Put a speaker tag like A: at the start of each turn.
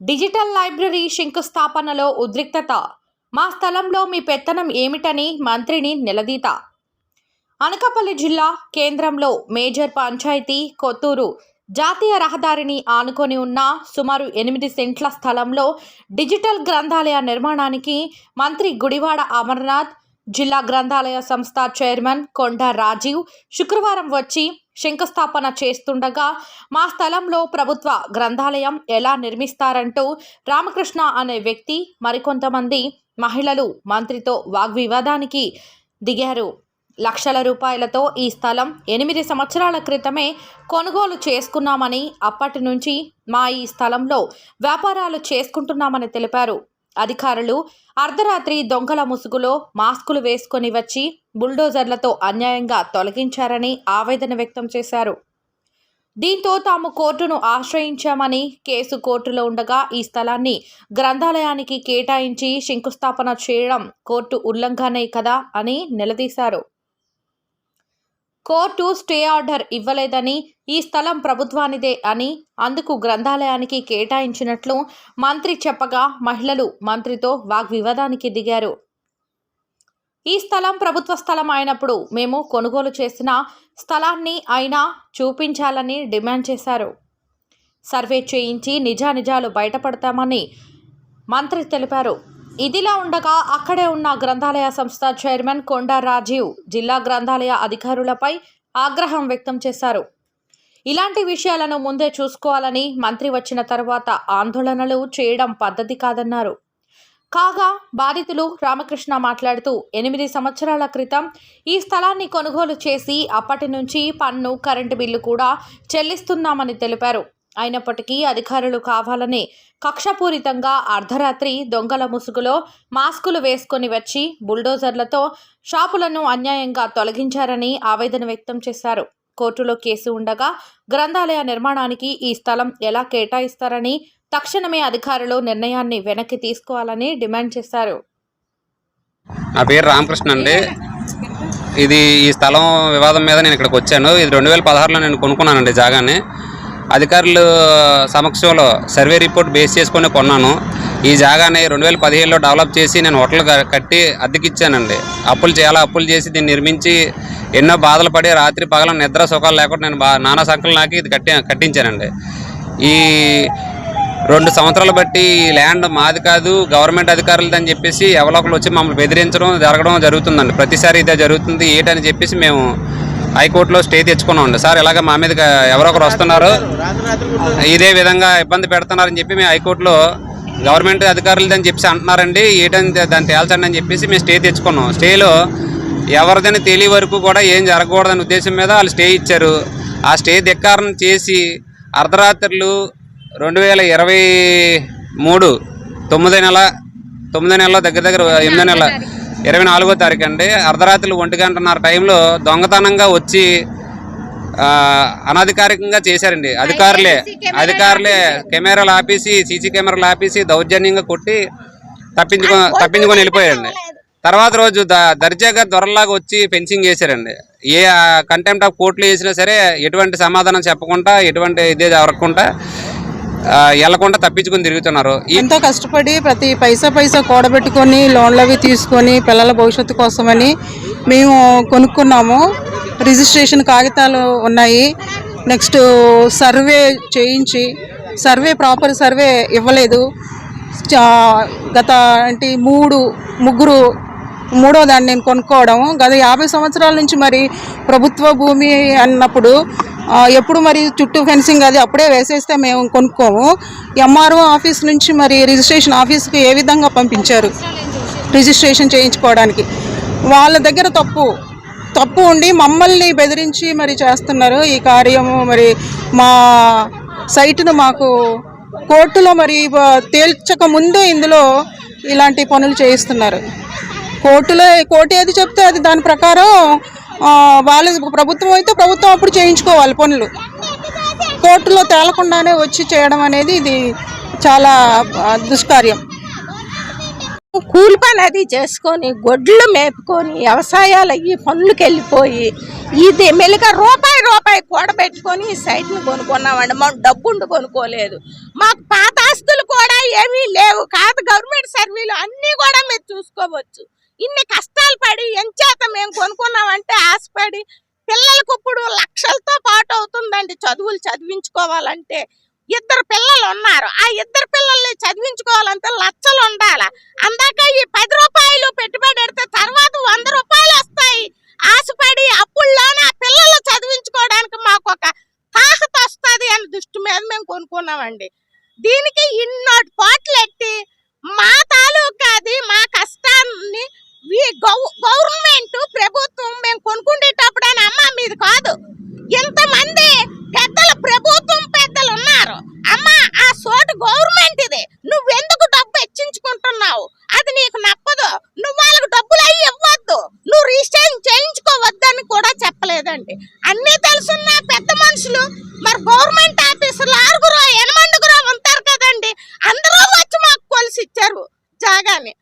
A: Digital library శంకుస్థాపనలో ఉద్రిక్తత. మా స్థలంలో మీ పెత్తనం ఏమిటని మంత్రిని నిలదీత. అనకాపల్లి జిల్లా కేంద్రంలో మేజర్ పంచాయతీ కొత్తూరు. జాతీయ రహదారిని ఆనుకొని ఉన్న సుమారు ఎనిమిది సెంట్ల స్థలంలో డిజిటల్ గ్రంథాలయ నిర్మాణానికి మంత్రి గుడివాడ అమర్నాథ్ జిల్లా గ్రంథాలయ సంస్థ చైర్మన్ కొండ రాజీవ్ శుక్రవారం వచ్చి శంకుస్థాపన చేస్తుండగా మా స్థలంలో ప్రభుత్వ గ్రంథాలయం ఎలా నిర్మిస్తారంటూ రామకృష్ణ అనే వ్యక్తి మరికొంతమంది మహిళలు మంత్రితో వాగ్వివాదానికి దిగారు. లక్షల రూపాయలతో ఈ స్థలం ఎనిమిది సంవత్సరాల క్రితమే కొనుగోలు చేసుకున్నామని అప్పటి నుంచి మా ఈ స్థలంలో వ్యాపారాలు చేసుకుంటున్నామని తెలిపారు. అధికారులు అర్ధరాత్రి దొంగల ముసుగులో మాస్కులు వేసుకొని వచ్చి బుల్డోజర్లతో అన్యాయంగా తొలగించారని ఆవేదన వ్యక్తం చేశారు. దీంతో తాము కోర్టును ఆశ్రయించామని కేసు కోర్టులో ఉండగా ఈ స్థలాన్ని గ్రంథాలయానికి కేటాయించి శంకుస్థాపన చేయడం కోర్టు ఉల్లంఘనే కదా అని నిలదీశారు. కోర్టు స్టే ఆర్డర్ ఇవ్వలేదని ఈ స్థలం ప్రభుత్వానిదే అని అందుకు గ్రంథాలయానికి కేటాయించినట్లు మంత్రి చెప్పగా మహిళలు మంత్రితో వాగ్వివాదానికి దిగారు. ఈ స్థలం ప్రభుత్వ స్థలం అయినప్పుడు మేము కొనుగోలు చేసిన స్థలాన్ని అయినా చూపించాలని డిమాండ్ చేశారు. సర్వే చేయించి నిజానిజాలు బయటపడతామని మంత్రి తెలిపారు. ఇదిలా ఉండగా అక్కడే ఉన్న గ్రంథాలయ సంస్థ చైర్మన్ కొండా రాజీవ్ జిల్లా గ్రంథాలయ అధికారులపై ఆగ్రహం వ్యక్తం చేశారు. ఇలాంటి విషయాలను ముందే చూసుకోవాలని మంత్రి వచ్చిన తర్వాత ఆందోళనలు చేయడం పద్ధతి కాదన్నారు. కాగా బాధితులు రామకృష్ణ మాట్లాడుతూ ఎనిమిది సంవత్సరాల క్రితం ఈ స్థలాన్ని కొనుగోలు చేసి అప్పటి నుంచి పన్ను కరెంటు బిల్లు కూడా చెల్లిస్తున్నామని తెలిపారు. అయినప్పటికీ అధికారులు కావాలని కక్షపూరితంగా అర్ధరాత్రి దొంగల ముసుగులో మాస్కులు వేసుకొని వచ్చి బుల్డోజర్లతో షాపులను అన్యాయంగా తొలగించారని ఆవేదన వ్యక్తం చేశారు. కోర్టులో కేసు ఉండగా గ్రంథాలయ నిర్మాణానికి ఈ స్థలం ఎలా కేటాయిస్తారని తక్షణమే అధికారులు నిర్ణయాన్ని వెనక్కి తీసుకోవాలని డిమాండ్ చేశారు.
B: నా పేరు రామకృష్ణ అండి. ఇది ఈ స్థలం వివాదం మీద నేను ఇక్కడికి వచ్చాను. ఇది రెండు వేల పదహారులో నేను కొనుక్కున్నానండి జాగాని. అధికారులు సమక్షంలో సర్వే రిపోర్ట్ బేస్ చేసుకొని కొన్నాను. ఈ జాగాని రెండు వేల పదిహేడులో డెవలప్ చేసి నేను హోటల్ కట్టి అద్దెకిచ్చానండి. అప్పులు చాలా అప్పులు చేసి దీన్ని నిర్మించి ఎన్నో బాధలు పడి రాత్రి పగల నిద్ర సుఖాలు లేకుండా నేను బా నానా సంకలు నాకి ఇది కట్టి కట్టించానండి. ఈ రెండు సంవత్సరాలు బట్టి ల్యాండ్ మాది కాదు గవర్నమెంట్ అధికారులది అని చెప్పేసి ఎవరో ఒకరు వచ్చి మమ్మల్ని బెదిరించడం జరగడం జరుగుతుందండి. ప్రతిసారి ఇదే జరుగుతుంది. ఏటని చెప్పేసి మేము హైకోర్టులో స్టే తెచ్చుకున్నామండి సార్ ఇలాగ మా మీద ఎవరో ఒకరు వస్తున్నారు. ఇదే విధంగా ఇబ్బంది పెడుతున్నారని చెప్పి మేము హైకోర్టులో గవర్నమెంట్ అధికారులు అని చెప్పేసి అంటున్నారండి. ఏంటని దాన్ని తేల్చండి అని చెప్పేసి మేము స్టే తెచ్చుకున్నాం. స్టేలో ఎవరిదని తెలియ వరకు కూడా ఏం జరగకూడదనే ఉద్దేశం మీద వాళ్ళు స్టే ఇచ్చారు. ఆ స్టే ధిక్కారం చేసి అర్ధరాత్రులు రెండు వేల ఇరవై మూడు తొమ్మిది నెల తొమ్మిది నెలలో దగ్గర దగ్గర ఎనిమిది నెల ఇరవై నాలుగో తారీఖు అండి. అర్ధరాత్రులు ఒంటి గంటన్నర టైంలో దొంగతనంగా వచ్చి అనధికారికంగా చేశారండి. అధికారులే అధికారులే కెమెరాలు ఆపేసి సీసీ కెమెరాలు ఆపేసి దౌర్జన్యంగా కొట్టి తప్పించుకో తప్పించుకొని వెళ్ళిపోయారండి. తర్వాత రోజు ద దర్జాగా దొరలాగా వచ్చి ఫెన్సింగ్ చేశారండి. ఏ కంటెంప్ట్ ఆఫ్ కోర్టులు చేసినా సరే ఎటువంటి సమాధానం చెప్పకుండా ఎటువంటి ఇదే జరగకుండా ఆ, వెళ్ళకుండా తప్పించుకుని తిరుగుతున్నారు.
C: ఎంతో కష్టపడి ప్రతి పైసా పైసా కూడబెట్టుకొని లోన్లు అవి తీసుకొని పిల్లల భవిష్యత్తు కోసమని మేము కొనుక్కున్నాము. రిజిస్ట్రేషన్ కాగితాలు ఉన్నాయి. నెక్స్ట్ సర్వే చేయించి సర్వే ప్రాపర్ సర్వే ఇవ్వలేదు. గత అంటే మూడు ముగ్గురు మూడో దాన్ని నేను కొనుక్కోవడం. గత యాభై సంవత్సరాల నుంచి మరి ప్రభుత్వ భూమి అన్నప్పుడు ఎప్పుడు మరి చుట్టూ ఫెన్సింగ్ అది అప్పుడే వేసేస్తే మేము కొనుక్కోము. ఎంఆర్ఓ ఆఫీస్ నుంచి మరి రిజిస్ట్రేషన్ ఆఫీస్కి ఏ విధంగా పంపించారు? రిజిస్ట్రేషన్ చేయించుకోవడానికి. వాళ్ళ దగ్గర తప్పు. తప్పు ఉండి మమ్మల్ని బెదిరించి మరి చేస్తున్నారు ఈ కార్యము. మరి మా సైట్ను మాకు కోర్టులో మరి తేల్చక ముందే ఇందులో ఇలాంటి పనులు చేయిస్తున్నారు. కోర్టులో కోర్టు ఏది చెప్తే అది దాని ప్రకారం వాళ్ళ ప్రభుత్వం అయితే ప్రభుత్వం అప్పుడు చేయించుకోవాలి పనులు. కోర్టులో తేలకుండానే వచ్చి చేయడం అనేది ఇది చాలా దుష్కార్యం.
D: కూలి పని అది చేసుకొని గొడ్లు మేపుకొని వ్యవసాయాలు అయ్యి పనులకు వెళ్ళిపోయి ఇది మెలిక రూపాయి రూపాయి కూడబెట్టుకొని ఈ సైట్ని కొనుక్కున్నామండి. మనం డబ్బుండు కొనుక్కోలేదు. మాకు పాత ఆస్తులు కూడా ఏమీ లేవు. కాదు గవర్నమెంట్ సర్వీలు అన్నీ కూడా మీరు చూసుకోవచ్చు. ఇన్ని కష్ట ఆశపడి ఎంచేత మేము కొనుక్కున్నామంటే ఆశపడి పిల్లలకు ఇప్పుడు లక్షలతో పాటు అవుతుందండి చదువులు చదివించుకోవాలంటే. ఇద్దరు పిల్లలు ఉన్నారు. ఆ ఇద్దరు పిల్లల్ని చదివించుకోవాలంటే లక్షలు ఉండాలి. అందాక ఈ పది రూపాయలు పెట్టుబడి పెడితే తర్వాత వంద రూపాయలు వస్తాయి. ఆశపడి అప్పుల్లోనే ఆ పిల్లలు చదివించుకోవడానికి మాకు ఒక తాహత వస్తుంది అని దృష్టి మీద మేము కొనుక్కున్నామండి. గవర్నమెంట్ ప్రభుత్వం మేము కొనుక్కునేటప్పుడు అని అమ్మ మీది కాదు. ఇంతమంది పెద్దలు ప్రభుత్వం పెద్దలు ఉన్నారు. అమ్మ ఆ చోటు గవర్నమెంట్ ఇది నువ్వెందుకు డబ్బు హెచ్చించుకుంటున్నావు అది నీకు నప్పదు. నువ్వు వాళ్ళకి డబ్బులు అయ్యి ఇవ్వద్దు. నువ్వు రిజిస్ట్రేషన్ చేయించుకోవద్దని కూడా చెప్పలేదండి. అన్నీ తెలుసున్న పెద్ద మనుషులు. మరి గవర్నమెంట్ ఆఫీసులు ఆరుగురు ఎనమండుగురు ఉంటారు కదండి. అందరూ వచ్చి మాకు కొలిసి ఇచ్చారు జాగాని.